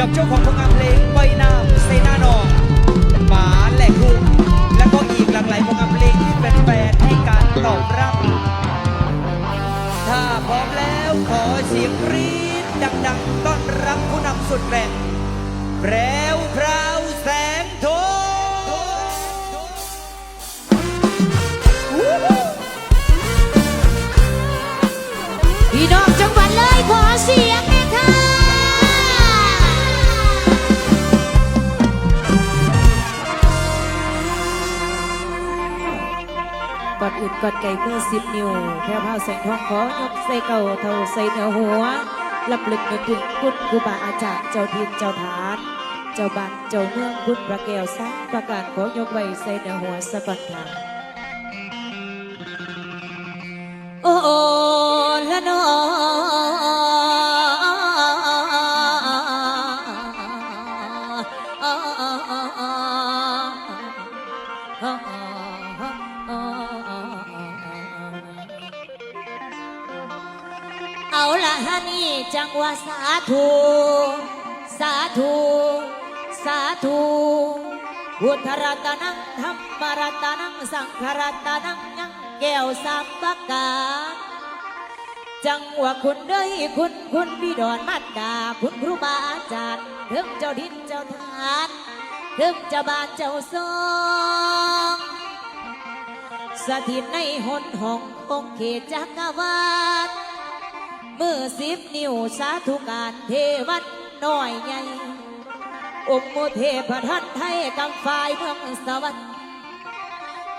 กับเจ้าของผลงานเพลงใบหน้าเซนานองหมาแหลกลุกและก็อีกหลากหลายผลงานเพลงที่เป็นแฟนๆให้การตอบรับ ถ้าพร้อมแล้วขอเสียงกรี๊ดดัง ๆ ต้อนรับผู้นำสุดแรงแพรวพราวแสงทพี่ อนอื่นกอดไก่เมื่อสิบนิ้วแพ้ผ้าแสงทองขอยกใส่เก่าเท่าใส่เหนือหัวลับลึกนึกถึงคุณครูบาอาจารย์เจ้าทินเจ้าฐาน เจ้าบ้านเจ้าเมืองพุทธพระแก้วสังประกาศขอยกไว้ใส่เหนือหัวสะก่อนค่ะโอ้ นี่จังว่าสาธุ สาธุ สาธุพุทธรัตนังธรรมรัตนังสังฆรัตนังยังแก้วสามประการจังว่าคุณเด้ยคุณคุณพี่ดอนมัดดาคุณครูบาอาจารย์ถึงเจ้าดินเจ้าทานถึงเจ้าบ้านเจ้าซองสถิตในหนห้องคงเขตจักรวาล มือสิบนิ้วสาธุการเทวันน้อยใหญ่องค์โมเทพทันไทยกำฝ่ายเมืองสวรรค์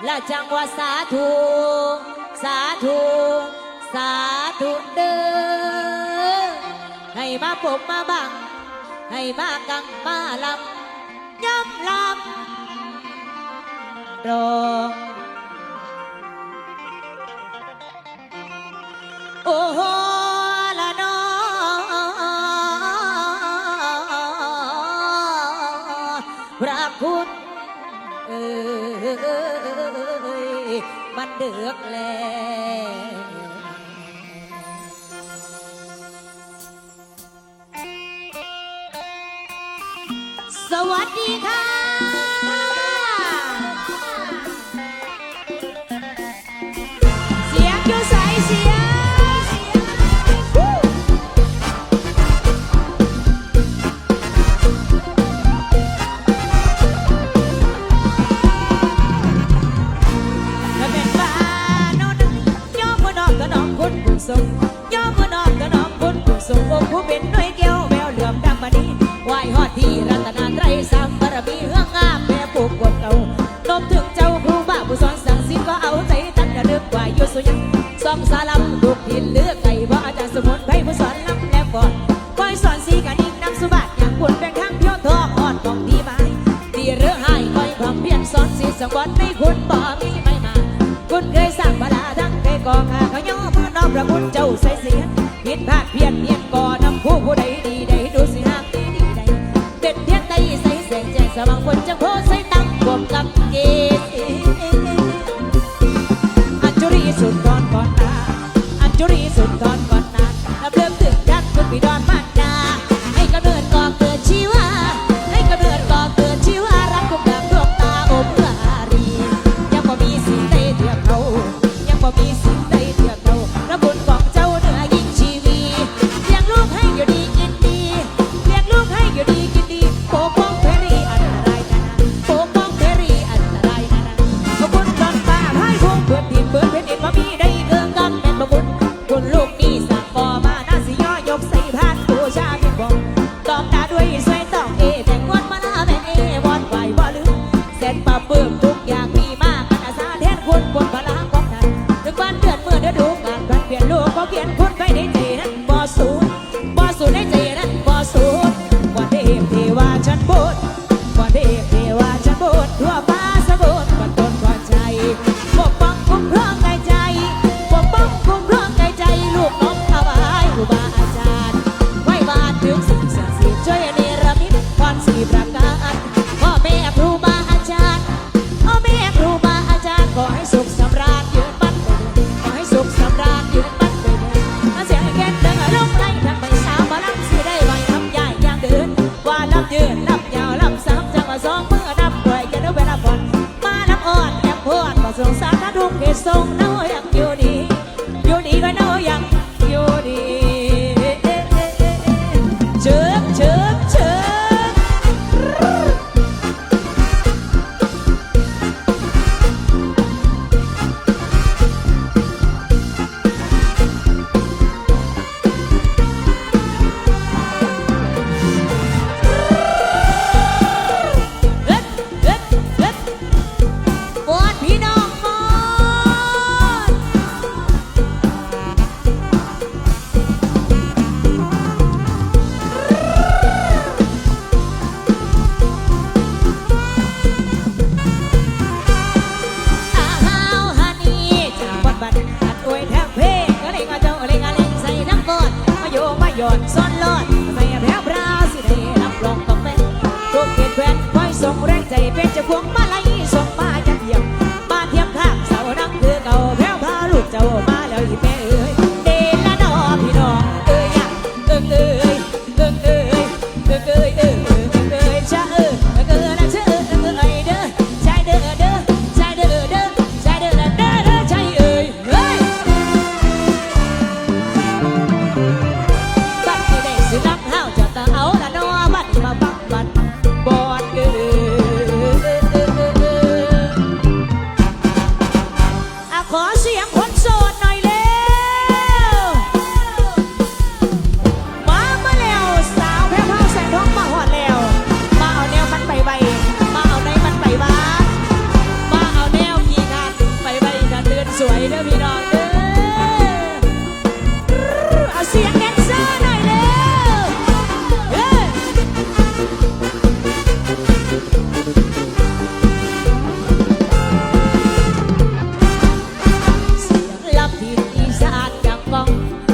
และจังว่าสาธุสาธุสาธุเด้อให้มาปกมาบังให้มากังมาลำย้ำลำรองโอ้โห พระคุณเอ้ยมันเดือกแล้สวัสดีค่ะ สองสาลำลูกถิ่นเลือกไก่เพราอาจารย์สมุนไพรผู้สอนลำแล้วก่อนคอยสอนสีกันอีกนำสุบัติอย่างคุณเป็นข้างเพียวทองอ่อนของดีไม้ดีเรือหายคอยความเพียรสอนสีสังวรไม่คุณบ่มีไม่มา คุณเคยสร้างบาลาทั้งเคยก่อขาเขาย่อมือน้อมพระคุณเจ้าใส่เสียผิดพลาดเพียนเพียนก่อน ทว 北边的光芒 아!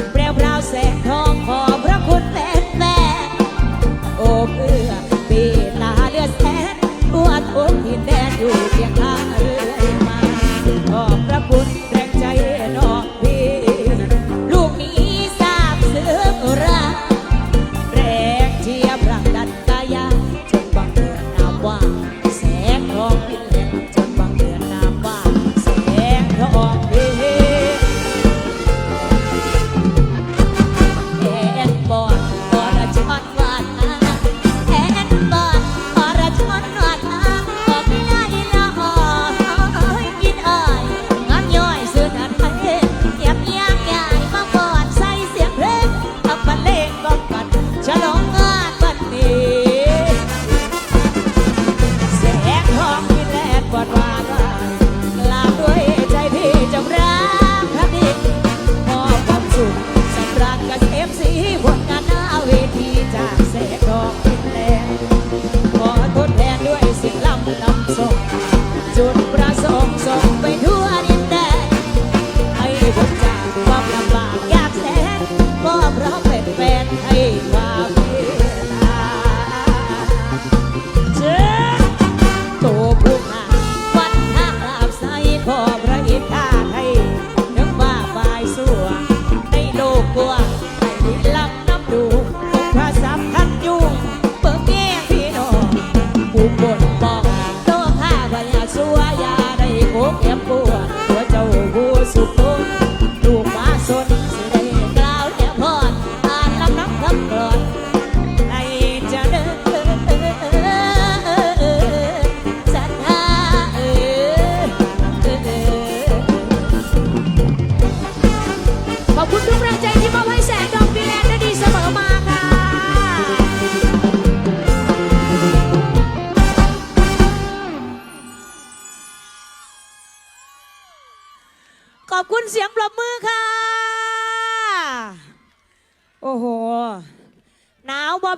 ผู้นำส่งจุดประสงค์ส่งไปทั่วดินแดนให้พ้นจากความลำบากยากแสนมอบรักเป็นแฟนให้ความเมตตาเชิตัวผู้หาวัดท่าอาบใสขอพระอิทธาให้นึกว่าฝ่ายสวงในโลกว้า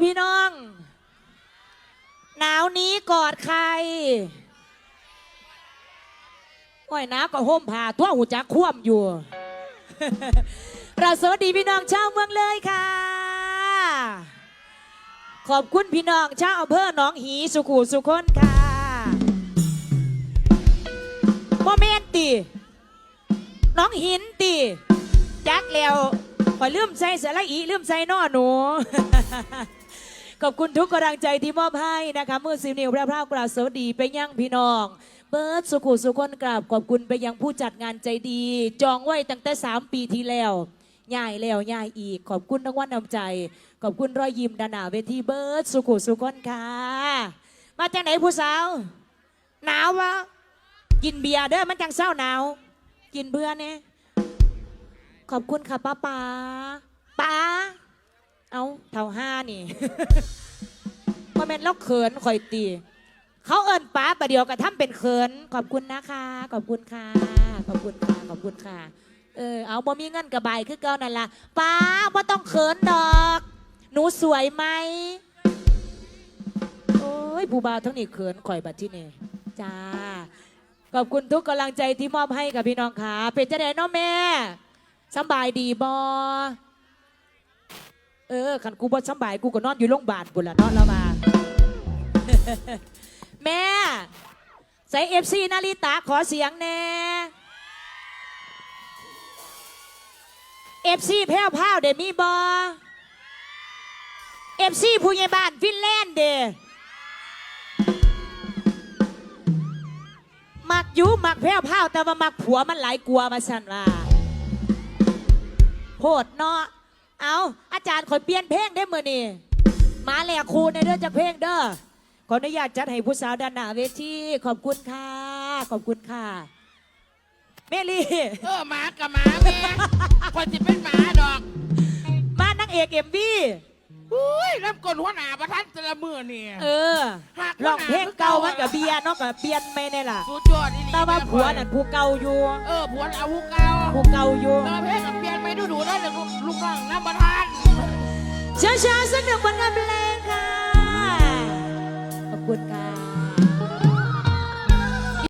พี่น้อง หนาวนี้กอดใครว่ายน้ำก็ห่มผ้าทั่วหูจักคว่ำอยู่ เราสวัสดีพี่น้องชาวเมืองเลยค่ะ ขอบคุณพี่น้องชาวอำเภอหนองหีสุขุสุขนค่ะโมเมนตีน้องหินตีแจ็คแล้วขอลืมใส่สาระอีลืมใส่นอหนู ขอบคุณทุกกำลังใจที่มอบให้นะคะเมื่อซีนิวพระพรากราบสวัสดีไปยั่งพี่น้องเบิร์ตสุขุสุขนกราบขอบคุณไปยังผู้จัดงานใจดี จองไว้ตั้งแต่ 3 ปีที่แล้วย่ายแล้วย่ายอีก ขอบคุณทั้งวันนำใจ ขอบคุณรอยยิ้มดานาเวทีเบิร์ตสุขุสุขนค่ะ มาจากไหนผู้สาว หนาววะกินเบียร์เด้อมันจังเศร้าหนาว กินเบื่อเนี่ยขอบคุณค่ะป้าป้าป้า เอาเท่าห้านี่พอแม่นแล้วเขินคอยตี เขาเอินป้าประเดียวกับทำเป็นเขิน ขอบคุณนะคะ ขอบคุณค่ะ ขอบคุณค่ะ ขอบคุณค่ะ เออ เอาบ่มีเงินกระบายคือเก่านั่นล่ะป้าบ่ต้องเขินดอก หนูสวยไหม โอ้ยผู้บ่าวทั้งนี้เขินข่อยบัดที่นี่จ้า ขอบคุณทุกกำลังใจที่มอบให้กับพี่น้องค่ะ เป็นจะได้เนาะแม่สบายดีบอ เออขันกูบ่สำบายกูก็นอนอยู่โรงพยาบาลบุนละเนาะแล้วมา แม่ใส่เอฟซีนาริตาขอเสียงแน่เอฟซีแพ้วพ้าวเดมีบอเอฟซีผู้ใหญ่บ้านฟินแลนด์เดมักอยูมักแพ้วพ้าวแต่ว่ามักผัวมันหลายกลัวมาสันว่าโพดเนาะ เอาอาจารย์คอยเปลี่ยนเพลงได้อมือนี่มาแหลกครูในเด้อจากเพลงเด้อขออนุญาตจัดให้ผู้สาวด้านหน้าเวทีขอบคุณค่ะ ขอบคุณค่ะเมลี่เออหมากับหมาแม่คนจะเป็นหมาดอกบ้านนางเอกเอ็มวีอุ้ยน้ำกลนหัวหน้าประทันแต่ละมือนี่เออหักลองเพลงเก่ามันกับเบียร์เนาะกับเปลี่ยนไม่เนี่ยล่ะสุดยอดอีหลีแต่ว่าผัวนั่นผู้เก่าอยู่ เออผัวเอาผู้เก่าผู้เก่าอยู่แต่ว่าเพลง ไปดูดูได้เลยลูกน้องน้ำประทานเช้าช้าๆสักหนึ่งผลงานเพลงค่ะ ขอบคุณค่ะ